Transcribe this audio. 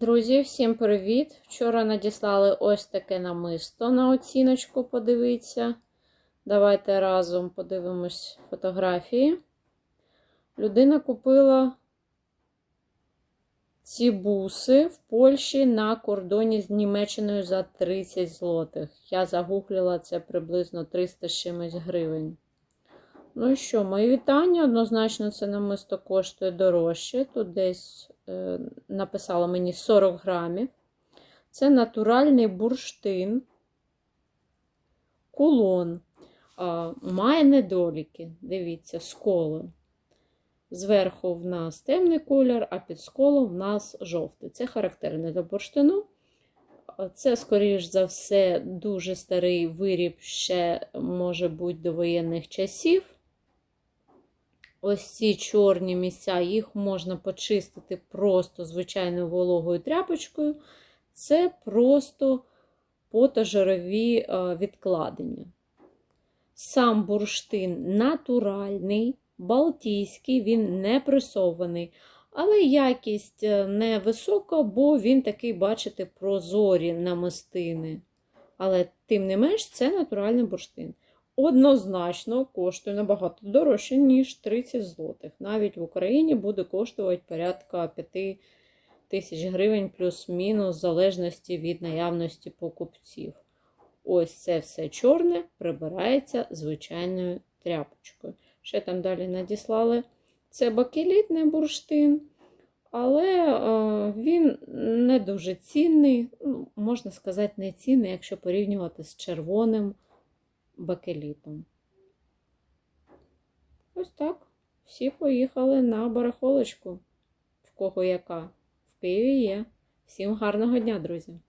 Друзі, всім привіт! Вчора надіслали ось таке намисто на оціночку, подивіться. Давайте разом подивимось фотографії. Людина купила ці буси в Польщі на кордоні з Німеччиною за 30 злотих. Я загуглила це приблизно 300 з чимось гривень. Ну і що, мої вітання. Однозначно, це намисто коштує дорожче. Тут десь написала мені 40 грамів. Це натуральний бурштин, кулон. Має недоліки. Дивіться, сколом. Зверху в нас темний колір, а під сколом в нас жовтий. Це характерне для бурштину. Це, скоріш за все, дуже старий виріб ще може бути до воєнних часів. Ось ці чорні місця, їх можна почистити просто звичайною вологою тряпочкою. Це просто потожирові відкладення. Сам бурштин натуральний, балтійський, він не пресований, але якість невисока, бо він такий, бачите, прозорі намистини. Але, тим не менш, це натуральний бурштин однозначно коштує набагато дорожче, ніж 30 злотих. Навіть в Україні буде коштувати порядка 5 тисяч гривень плюс-мінус, в залежності від наявності покупців. Ось це все чорне прибирається звичайною тряпочкою. Ще там далі надіслали. Це бакелітний бурштин, але е, він не дуже цінний, ну, можна сказати, не цінний, якщо порівнювати з червоним бакелітом. Ось так. Всі поїхали на барахолочку. В кого яка? В Києві є. Всім гарного дня, друзі!